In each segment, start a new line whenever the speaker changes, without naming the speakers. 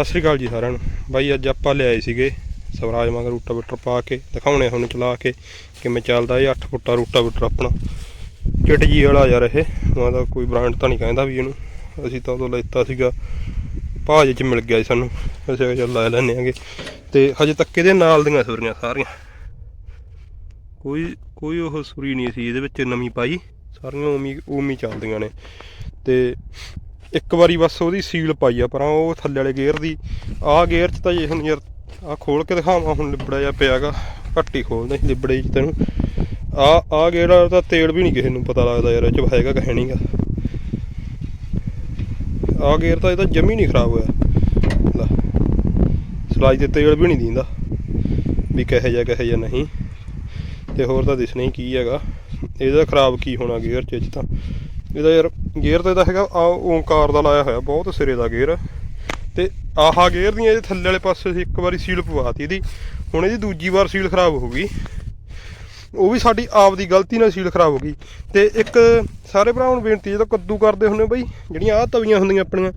ਸਤਿ ਸ੍ਰੀ ਅਕਾਲ ਜੀ ਸਾਰਿਆਂ ਨੂੰ। ਬਾਈ, ਅੱਜ ਆਪਾਂ ਲਿਆਏ ਸੀਗੇ ਸਵਰਾਜ ਮਗਰ ਰੂਟਾ ਬਿਟਰ ਪਾ ਕੇ, ਦਿਖਾਉਣੇ ਹੁਣ ਚਲਾ ਕੇ ਕਿਵੇਂ ਚੱਲਦਾ ਇਹ 8 ਫੁੱਟਾ ਰੂਟਾ ਬਿਟਰ ਆਪਣਾ। ਚਿੱਟ ਜੀ ਵਾਲਾ ਯਾਰ ਇਹ, ਮੈਂ ਤਾਂ ਕੋਈ ਬ੍ਰਾਂਡ ਤਾਂ ਨਹੀਂ ਕਹਿੰਦਾ ਵੀ ਇਹਨੂੰ। ਅਸੀਂ ਤਾਂ ਉਦੋਂ ਲੈਤਾ ਸੀਗਾ ਭਾਜ ਚ ਮਿਲ ਗਿਆ ਜੀ ਸਾਨੂੰ। ਅਸੀਂ ਚੱਲ ਲੈ ਲੈਨੇ ਆਂਗੇ। ਤੇ ਹਜੇ ਤੱਕ ਇਹਦੇ ਨਾਲ ਦੀਆਂ ਸੁਰੀਆਂ ਸਾਰੀਆਂ। ਕੋਈ ਕੋਈ ਉਹ ਸੁਰੀ ਨਹੀਂ ਸੀ, ਇਹਦੇ ਵਿੱਚ ਨਵੀਂ ਪਾਈ। ਸਾਰੀਆਂ ਉਮੀ ਉਮੀ ਚੱਲਦੀਆਂ ਨੇ। ਤੇ ਇੱਕ ਵਾਰੀ ਬਸ ਉਹਦੀ ਸੀਲ ਪਾਈ ਆ ਪਰ, ਉਹ ਥੱਲੇ ਵਾਲੇ ਗੇਅਰ ਦੀ। ਆਹ ਗੇਅਰ 'ਚ ਤਾਂ ਜੇ ਹੁਣ ਯਾਰ ਆ ਖੋਲ ਕੇ ਦਿਖਾਵਾਂ ਹੁਣ ਲਿਬੜਾ ਜਿਹਾ ਪਿਆਗਾ ਘੱਟ ਹੀ ਖੋਲਦਾ ਸੀ ਲਿਬੜੇ 'ਚ ਤੈਨੂੰ। ਆ ਆ ਗੇਅਰ ਦਾ ਤੇਲ ਵੀ ਨਹੀਂ ਕਿਸੇ ਨੂੰ ਪਤਾ ਲੱਗਦਾ ਯਾਰ, ਇਹ 'ਚ ਹੈਗਾ ਕਿ ਹੈ ਨਹੀਂਗਾ। ਆ ਗੇਅਰ ਤਾਂ ਇਹਦਾ ਜਮੀ ਨਹੀਂ ਖਰਾਬ ਹੋਇਆ। ਲੈ, ਸਲਾਈ ਤੇ ਤੇਲ ਵੀ ਨਹੀਂ ਦਿੰਦਾ, ਵੀ ਕਹੇ ਜਾ ਕਹੇ ਜਾ ਨਹੀਂ। ਤੇ ਹੋਰ ਤਾਂ ਦਿਸ ਨਹੀਂ ਕੀ ਹੈਗਾ। ਇਹਦਾ ਖਰਾਬ ਕੀ ਹੋਣਾ ਗੇਅਰ 'ਚ ਤਾਂ। ਇਹਦਾ ਯਾਰ ਗੇਅਰ ਤੇ ਤਾਂ ਹੈਗਾ ਆ ਓਂਕਾਰ ਦਾ ਲਾਇਆ ਹੋਇਆ, ਬਹੁਤ ਸਿਰੇ ਦਾ ਗੇਅਰ ਤੇ ਆਹਾ ਗੇਅਰ ਦੀਆਂ ਇਹਦੇ ਥੱਲੇ ਵਾਲੇ ਪਾਸੇ ਅਸੀਂ ਇੱਕ ਵਾਰੀ ਸੀਲ ਪਵਾਤੀ ਇਹਦੀ। ਹੁਣ ਇਹਦੀ ਦੂਜੀ ਵਾਰ ਸੀਲ ਖਰਾਬ ਹੋ ਗਈ। ਉਹ ਵੀ ਸਾਡੀ ਆਪ ਦੀ ਗਲਤੀ ਨਾਲ ਸੀਲ ਖਰਾਬ ਹੋ ਗਈ। ਤੇ ਇੱਕ ਸਾਰੇ ਭਰਾਵਾਂ ਨੂੰ ਬੇਨਤੀ ਜਦੋਂ ਕੱਦੂ ਕਰਦੇ ਹੁੰਦੇ ਬਈ, ਜਿਹੜੀਆਂ ਆਹ ਤਵੀਆਂ ਹੁੰਦੀਆਂ ਆਪਣੀਆਂ।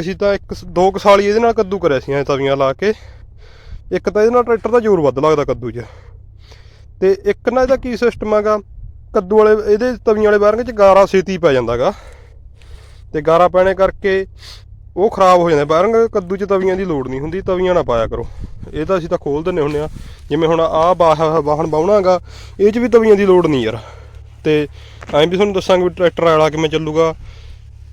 ਅਸੀਂ ਤਾਂ ਇੱਕ ਦੋ ਕੁ ਸਾਲ ਇਹਦੇ ਨਾਲ ਕੱਦੂ ਕਰਿਆ ਸੀ, ਐ ਤਵੀਆਂ ਲਾ ਕੇ। ਇੱਕ ਤਾਂ ਇਹਦੇ ਨਾਲ ਟਰੈਕਟਰ ਦਾ ਜ਼ੋਰ ਵੱਧ ਲੱਗਦਾ ਕੱਦੂ 'ਚ। ਤੇ ਇੱਕ ਨਾ ਇਹਦਾ ਕੀ ਸਿਸਟਮ ਹੈਗਾ ਕੱਦੂ ਵਾਲੇ, ਇਹਦੇ ਤਵੀਆਂ ਵਾਲੇ ਬਾਰੰਗ 'ਚ ਗਾਰਾ ਛੇਤੀ ਪੈ ਜਾਂਦਾਗਾ। ਤੇ ਗਾਰਾ ਪੈਣੇ ਕਰਕੇ ਉਹ ਖਰਾਬ ਹੋ ਜਾਂਦਾ। ਬਾਰੰਗ ਕੱਦੂ 'ਚ ਤਵੀਆਂ ਦੀ ਲੋੜ ਨਹੀਂ ਹੁੰਦੀ, ਤਵੀਆਂ ਨਾ ਪਾਇਆ ਕਰੋ। ਇਹ ਤਾਂ ਅਸੀਂ ਤਾਂ ਖੋਲ ਦਿੰਨੇ ਹੁੰਨੇ ਆ। ਜਿਵੇਂ ਹੁਣ ਆਹ ਬਾਹ, ਵਾਹਣ ਬਾਉਣਾਗਾ ਇਹ 'ਚ ਵੀ ਤਵੀਆਂ ਦੀ ਲੋੜ ਨਹੀਂ ਯਾਰ। ਤੇ ਐਂ ਵੀ ਤੁਹਾਨੂੰ ਦੱਸਾਂਗੇ ਵੀ ਟਰੈਕਟਰ ਵਾਲਾ ਕਿਵੇਂ ਚੱਲੂਗਾ।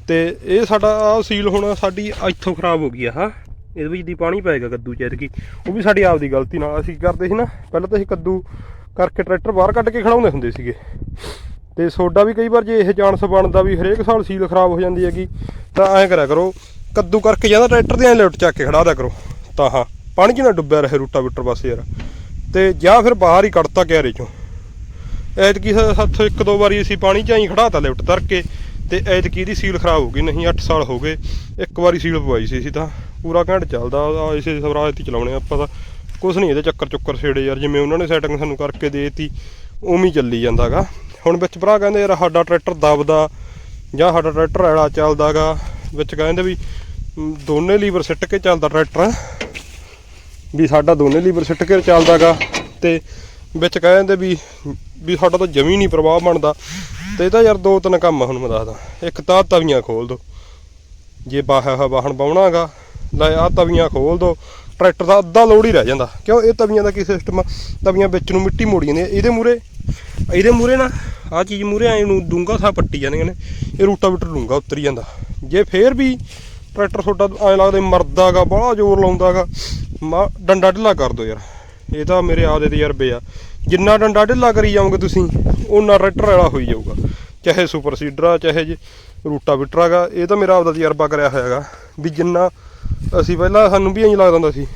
ਤੇ ਇਹ ਸਾਡਾ ਆਹ ਸੀਲ ਹੁਣ ਸਾਡੀ ਇੱਥੋਂ ਖਰਾਬ ਹੋ ਗਈ ਆ, ਹਾਂ। ਇਹਦੇ ਵਿੱਚ ਦੀ ਪਾਣੀ ਪਏਗਾ ਕੱਦੂ ਚ ਐਤਕੀ। ਉਹ ਵੀ ਸਾਡੀ ਆਪਦੀ ਗਲਤੀ ਨਾਲ ਅਸੀਂ ਕੀ ਕਰਦੇ ਸੀ ਨਾ, ਪਹਿਲਾਂ ਤਾਂ ਅਸੀਂ ਕੱਦੂ ਕਰਕੇ ਟਰੈਕਟਰ ਬਾਹਰ ਕੱਢ ਕੇ ਖੜਾਉਂਦੇ ਹੁੰਦੇ ਸੀਗੇ। ਤੇ ਸੋਡਾ ਵੀ ਕਈ ਵਾਰ ਜੇ ਇਹ ਜਾਣਸ ਬਣਦਾ ਵੀ ਹਰੇਕ ਸਾਲ ਸੀਲ ਖਰਾਬ ਹੋ ਜਾਂਦੀ ਹੈਗੀ, ਤਾਂ ਐਂ ਕਰਿਆ ਕਰੋ, ਕੱਦੂ ਕਰਕੇ ਜਾਂਦਾ ਟਰੈਕਟਰ ਦੇ ਐਂ ਲਿਫਟ ਚੱਕ ਕੇ ਖੜਾ ਦਿਆ ਕਰੋ, ਤਾਂ ਹਾਂ, ਪਾਣੀ 'ਚ ਨਾ ਡੁੱਬਿਆ ਰਹੇ ਰੂਟਾ ਬਿਟਰ ਪਾਸੇ ਯਾਰ। ਤੇ ਜਾਂ ਫਿਰ ਬਾਹਰ ਹੀ ਕੱਢਤਾ ਕਿਆਰੇ ਚੋਂ। ਐਤਕੀ ਸਾ- ਸਾਥੋਂ ਇੱਕ ਦੋ ਵਾਰੀ ਅਸੀਂ ਪਾਣੀ 'ਚ ਐਂ ਖੜਾਤਾ ਲਿਫਟ ਧਰ ਕੇ ਤੇ ਐਤਕੀ ਦੀ ਸੀਲ ਖਰਾਬ ਹੋ ਗਈ, ਨਹੀਂ 8 ਸਾਲ ਹੋ ਗਏ, ਇੱਕ ਵਾਰੀ ਸੀਲ ਪਵਾਈ ਸੀ ਅਸੀਂ ਤਾਂ। ਪੂਰਾ ਘੰਟ ਚੱਲਦਾ ਇਸੇ ਸਵਰਾਜ ਤੇ ਚਲਾਉਣੇ ਆਪਾਂ ਤਾਂ। ਕੁਛ ਨਹੀਂ, ਇਹਦੇ ਚੱਕਰ ਚੁੱਕਰ ਛੇੜੇ ਯਾਰ, ਜਿਵੇਂ ਉਹਨਾਂ ਨੇ ਸੈਟਿੰਗ ਸਾਨੂੰ ਕਰਕੇ ਦੇਤੀ, ਉਵੇਂ ਹੀ ਚੱਲੀ ਜਾਂਦਾਗਾ। ਹੁਣ ਵਿੱਚ ਭਰਾ ਕਹਿੰਦੇ ਯਾਰ ਸਾਡਾ ਟਰੈਕਟਰ ਦਬਦਾ, ਜਾਂ ਸਾਡਾ ਟਰੈਕਟਰ ਐੜਾ ਚੱਲਦਾਗਾ, ਵਿੱਚ ਕਹਿੰਦੇ ਵੀ ਦੋਨੇ ਲੀਵਰ ਸਿੱਟ ਕੇ ਚੱਲਦਾ ਟਰੈਕਟਰ ਵੀ ਸਾਡਾ ਦੋਨੇ ਲੀਵਰ ਸਿੱਟ ਕੇ ਚੱਲਦਾਗਾ, ਤੇ ਵਿੱਚ ਕਹਿੰਦੇ ਵੀ ਵੀ ਸਾਡਾ ਤਾਂ ਜਮੀ ਨਹੀਂ ਪ੍ਰਭਾਵ ਬਣਦਾ। ਤੇ ਇਹ ਤਾਂ ਯਾਰ ਦੋ ਤਿੰਨ ਕੰਮ ਹੁਣ ਮੈਂ ਦੱਸਦਾ। ਇੱਕ ਤਾਂ ਤਵੀਆਂ ਖੋਲ ਦੋ। ਜੇ ਬਾਹਾ ਹਾ ਵਾਹਣ ਬਾਉਣਾਗਾ, ਲੈ ਆ ਤਵੀਆਂ ਖੋਲ ਦੋ। ਟਰੈਕਟਰ ਦਾ ਅੱਧਾ ਲੋਡ ਹੀ ਰਹਿ ਜਾਂਦਾ। ਕਿਉਂ? ਇਹ ਤਵੀਆਂ ਦਾ ਕੀ ਸਿਸਟਮ ਆ? ਤਵੀਆਂ ਵਿੱਚ ਨੂੰ ਮਿੱਟੀ ਮੋੜੀ ਜਾਂਦੀਆਂ ਇਹਦੇ ਮੂਰੇ ਇਹਦੇ ਮੂਰੇ ਨਾ ਆ ਚੀਜ਼ ਮੂਰੇ ਐ ਨੂੰ ਡੂੰਗਾ ਸਾ ਪੱਟੀ ਜਾਂਦੇ ਨੇ। ਇਹ ਰੂਟਾ ਬਿਟਰ ਡੂੰਗਾ ਉਤਰੀ ਜਾਂਦਾ। ਜੇ ਫੇਰ ਵੀ ਟਰੈਕਟਰ ਤੁਹਾਡਾ ਐ ਲੱਗਦਾ ਮਰਦਾਗਾ ਬੜਾ ਜ਼ੋਰ ਲਾਉਂਦਾਗਾ ਮਾ ਡੰਡਾ ਢਿੱਲਾ ਕਰ ਦੋ ਯਾਰ। ਇਹ ਤਾਂ ਮੇਰੇ ਆਪਦੇ ਤਜਰਬੇ ਆ। ਜਿੰਨਾ ਡੰਡਾ ਢਿੱਲਾ ਕਰੀ ਜਾਓਗੇ ਤੁਸੀਂ ਉਹਨਾਂ ਟਰੈਕਟਰ ਵਾਲਾ ਹੋਈ ਜਾਊਗਾ। ਚਾਹੇ ਸੁਪਰ ਸੀਡਰ ਆ, ਚਾਹੇ ਜੇ ਰੂਟਾ ਬਿਟਰ ਹੈਗਾ, ਇਹ ਤਾਂ ਮੇਰਾ ਆਪਦਾ ਤਜਰਬਾ ਕਰਿਆ ਹੋਇਆਗਾ ਵੀ ਜਿੰਨਾ ਅਸੀਂ ਪਹਿਲਾਂ ਸਾਨੂੰ ਵੀ ਐਂ ਲੱਗਦਾ ਹੁੰਦਾ ਸੀ।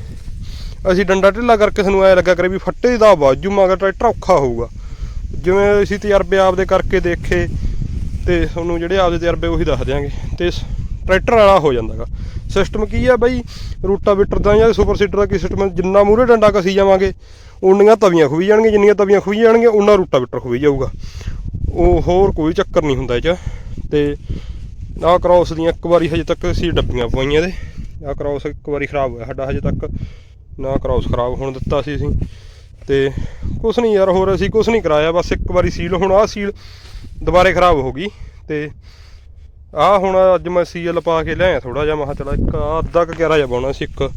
ਅਸੀਂ ਡੰਡਾ ਢਿੱਲਾ ਕਰਕੇ ਸਾਨੂੰ ਐ ਲੱਗਾ ਕਰੇ ਵੀ ਫੱਟੇ ਦਾ ਬਾਜੂ ਮਗਰ ਟਰੈਕਟਰ ਔਖਾ ਹੋਊਗਾ। ਜਿਵੇਂ ਅਸੀਂ ਤਜਰਬੇ ਆਪਦੇ ਕਰਕੇ ਦੇਖੇ ਤੇ ਤੁਹਾਨੂੰ ਜਿਹੜੇ ਆਪਦੇ ਤਜਰਬੇ ਉਹੀ ਦੱਸ ਦਿਆਂਗੇ। ਤੇ ਸ- ਟਰੈਕਟਰ ਵਾਲਾ ਹੋ ਜਾਂਦਾਗਾ। ਸਿਸਟਮ ਕੀ ਆ ਬਾਈ? ਰੂਟਾ ਬਿਟਰ ਦਾ ਜਾਂ ਸੁਪਰ ਸੀਟਰ ਦਾ ਕੀ ਸਿਸਟਮ ਜਿੰਨਾ ਮੂਰੇ ਡੰਡਾ ਕਸੀ ਜਾਵਾਂਗੇ ਉਨੀਆਂ ਤਵੀਆਂ ਖੁਈ ਜਾਣਗੀਆਂ, ਜਿੰਨੀਆਂ ਤਵੀਆਂ ਖੁਈ ਜਾਣਗੀਆਂ ਉਨਾ ਰੂਟਾ ਬਿਟਰ ਖੁਈ ਜਾਊਗਾ। ਉਹ ਹੋਰ ਕੋਈ ਚੱਕਰ ਨਹੀਂ ਹੁੰਦਾ ਇਹ 'ਚ। ਤੇ ਆਹ ਕ੍ਰਾਸ ਦੀਆਂ ਇੱਕ ਵਾਰੀ ਹਜੇ ਤੱਕ ਅਸੀਂ ਡੱਬੀਆਂ ਪਵਾਈਆਂ ਦੇ ਆਹ ਕ੍ਰਾਸ ਇੱਕ ਵਾਰੀ ਖਰਾਬ ਹੋਇਆ ਸਾਡਾ ਹਜੇ ਤੱਕ, ਨਾ ਕ੍ਰਾਸ ਖਰਾਬ ਹੋਣ ਦਿੱਤਾ ਸੀ ਅਸੀਂ। ਤੇ ਕੁਛ ਨਹੀਂ ਯਾਰ, ਹੋਰ ਅਸੀਂ ਕੁਛ ਨਹੀਂ ਕਰਾਇਆ, ਬਸ ਇੱਕ ਵਾਰੀ ਸੀਲ ਹੁਣ ਆਹ ਸੀਲ ਦੁਬਾਰੇ ਖਰਾਬ ਹੋ ਗਈ। ਤੇ ਆਹ ਹੁਣ ਅੱਜ ਮੈਂ ਸੀਲ ਪਾ ਕੇ ਲਿਆਇਆ ਥੋੜਾ ਜਿਹਾ ਮਹਾ ਚਲਾ ਇੱਕ ਆਹ ਅੱਧਾ ਕੁ ਗਿਆਰਾ ਜਿਹਾ ਪਾਉਣਾ ਸੀ ਇੱਕ।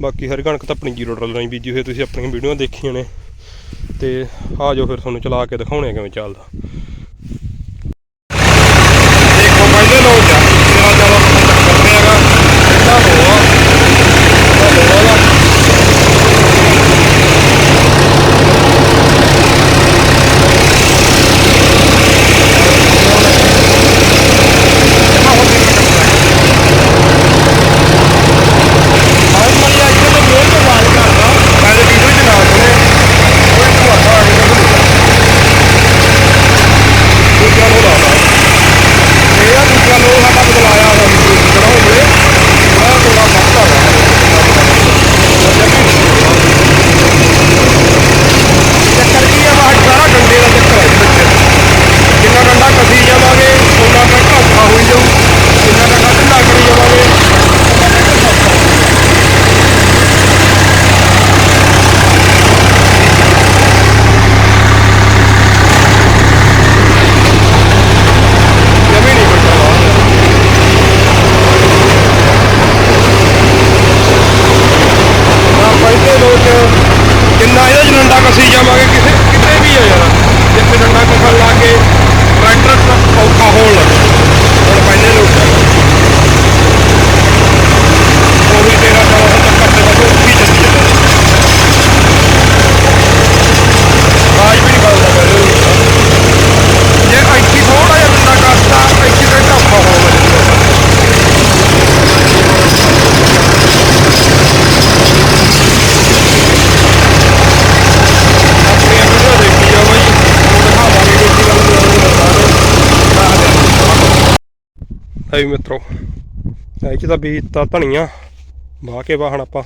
ਬਾਕੀ ਹਰੀ ਕਣਕ ਤਾਂ ਆਪਣੀ ਜ਼ੀਰੋ ਡਲ ਨਹੀਂ ਬੀਜੀ ਹੋਈ ਤੁਸੀਂ ਆਪਣੀਆਂ ਵੀਡੀਓ ਦੇਖੀਆਂ ਨੇ। ਤੇ ਆ ਜਾਓ ਫਿਰ ਤੁਹਾਨੂੰ ਚਲਾ ਕੇ ਦਿਖਾਉਣੇ ਆ ਕਿਵੇਂ ਚੱਲਦਾ। ਐ ਵੀ ਮਿੱਤਰੋ। ਇਹ ਚ ਤਾਂ ਬੀਜਤਾ ਧਨੀਆ। ਵਾਹ ਕੇ ਵਾਹਣ ਆਪਾਂ।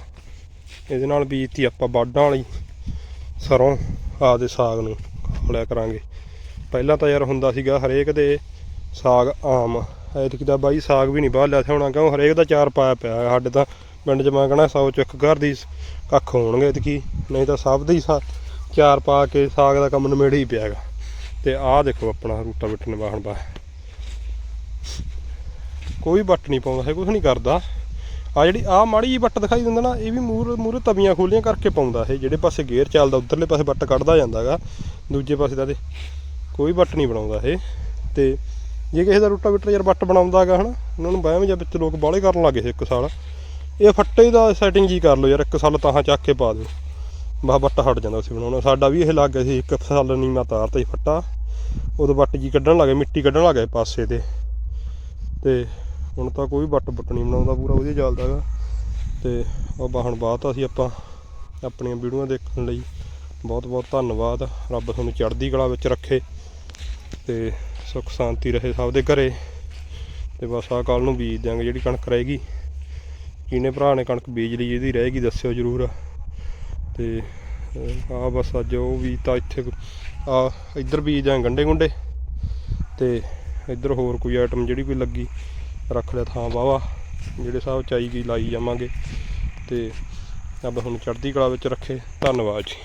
ਇਹਦੇ ਨਾਲ ਬੀਜਤੀ ਆਪਾਂ ਬਾਡਾਂ ਵਾਲੀ। ਸਰੋਂ, ਆਪਦੇ ਸਾਗ ਨੂੰ ਖਾ ਕਰਾਂਗੇ। ਪਹਿਲਾਂ ਤਾਂ ਯਾਰ ਹੁੰਦਾ ਸੀਗਾ ਹਰੇਕ ਦੇ ਸਾਗ ਆਮ। ਐਤਕੀ ਤਾਂ ਬਾਈ ਸਾਗ ਵੀ ਨਹੀਂ ਬਾਹਰ ਲਿਆ ਹੋਣਾ ਕਿਉਂ ਹਰੇਕ ਦਾ ਚਾਰ ਪਾਇਆ ਪਿਆ ਹੈ। ਸਾਡੇ ਤਾਂ ਪਿੰਡ 'ਚ ਮੈਂ ਕਹਣਾ ਸੌ ਚ ਇੱਕ ਘਰ ਦੀ ਕੱਖ ਹੋਣਗੇ ਐਤਕੀ। ਨਹੀਂ ਤਾਂ ਸਭ ਦੇ ਹੀ ਸਾ, ਚਾਰ ਪਾ ਕੇ ਸਾਗ ਦਾ ਕੰਮ ਨਮੇੜੇ ਹੀ ਪਿਆ ਹੈਗਾ। ਤੇ ਆਹ ਦੇਖੋ ਆਪਣਾ ਰੂਟਾ ਬਿੱਟਣ ਵਾਹਣ ਬਾ ਕੋਈ ਵੱਟ ਨਹੀਂ ਪਾਉਂਦਾ ਹੈ ਕੁਝ ਨਹੀਂ ਕਰਦਾ। ਆ ਜਿਹੜੀ, ਆ ਮਾੜੀ ਜੀ ਵੱਟ ਦਿਖਾਈ ਦਿੰਦਾ ਨਾ, ਇਹ ਵੀ ਮੂਰ ਮੂਰੇ ਤਵੀਆਂ ਖੋਲੀਆਂ ਕਰਕੇ ਪਾਉਂਦਾ ਇਹ, ਜਿਹੜੇ ਪਾਸੇ ਗੇਅਰ ਚੱਲਦਾ, ਉਧਰਲੇ ਪਾਸੇ ਵੱਟ ਕੱਢਦਾ ਜਾਂਦਾਗਾ, ਦੂਜੇ ਪਾਸੇ ਦਾ ਤੇ ਕੋਈ ਵੱਟ ਨਹੀਂ ਬਣਾਉਂਦਾ ਇਹ। ਤੇ ਜੇ ਕਿਸੇ ਦਾ ਰੋਟਾਵੇਟਰ ਯਾਰ ਵੱਟ ਬਣਾਉਂਦਾਗਾ ਹਨਾ, ਉਹਨਾਂ ਨੂੰ ਵਹਿਮ ਜਾਂ ਵਿੱਚ ਲੋਕ ਬਾਹਲੇ ਕਰਨ ਲੱਗੇ ਸੀ ਇੱਕ ਸਾਲ। ਇਹ ਫੱਟੇ ਦਾ ਸੈਟਿੰਗ ਜੀ ਕਰ ਲਓ ਯਾਰ, ਇੱਕ ਸਾਲ ਤਾਂ ਚੱਕ ਕੇ ਪਾ ਦਿਓ। ਬਾ ਵੱਟ ਹਟ ਜਾਂਦਾ ਸੀ ਬਣਾਉਣਾ। ਸਾਡਾ ਵੀ ਇਹ ਲੱਗ ਗਿਆ ਸੀ, ਇੱਕ ਸਾਲ ਨਹੀਂ ਮੈਂ ਤਾਰਤਾ ਸੀ ਫੱਟਾ। ਉਦੋਂ ਵੱਟ ਜੀ ਕੱਢਣ ਲੱਗੇ, ਮਿੱਟੀ ਕੱਢਣ ਲੱਗੇ ਪਾਸੇ ਤੇ। ਤੇ ਹੁਣ ਤਾਂ ਕੋਈ ਵੱਟ ਵੱਟ ਨਹੀਂ ਬਣਾਉਂਦਾ ਪੂਰਾ, ਵਧੀਆ ਚੱਲਦਾ ਹੈਗਾ। ਤੇ ਉਹ ਬਾਹਣ ਬਾਤ ਅਸੀਂ ਆਪਾਂ ਆਪਣੀਆਂ ਵੀਡੀਓਆਂ ਦੇਖਣ ਲਈ ਬਹੁਤ ਬਹੁਤ ਧੰਨਵਾਦ। ਰੱਬ ਤੁਹਾਨੂੰ ਚੜ੍ਹਦੀ ਕਲਾ ਵਿੱਚ ਰੱਖੇ ਤੇ ਸੁੱਖ ਸ਼ਾਂਤੀ ਰਹੇ ਸਭ ਦੇ ਘਰੇ। ਤੇ ਬਸ ਆਹ ਕੱਲ ਨੂੰ ਬੀਜ ਦਿਆਂਗੇ ਜਿਹੜੀ ਕਣਕ ਰਹੇਗੀ। ਕਿਨੇ ਭਰਾ ਨੇ ਕਣਕ ਬੀਜ ਲਈ, ਇਹਦੀ ਰਹੇਗੀ ਦੱਸਿਓ ਜਰੂਰ। ਤੇ ਆ ਬਸ ਅੱਜ ਉਹ ਵੀ ਤਾਂ ਇੱਥੇ ਆ ਇੱਧਰ ਬੀਜ ਜਾਂ ਗੰਡੇ ਗੁੰਡੇ ਤੇ ਇੱਧਰ ਹੋਰ ਕੋਈ ਆਈਟਮ ਜਿਹੜੀ ਕੋਈ ਲੱਗੀ ਰੱਖ ਲਿਆ ਥਾਂ ਵਾਵਾ ਜਿਹੜੇ ਸਾਹਿਬ ਚਾਈ ਗਈ ਲਾਈ ਜਾਵਾਂਗੇ ਤੇ ਰੱਬ ਹੁਣ ਚੜ੍ਹਦੀ ਕਲਾ ਵਿੱਚ ਰੱਖੇ। ਧੰਨਵਾਦ ਜੀ।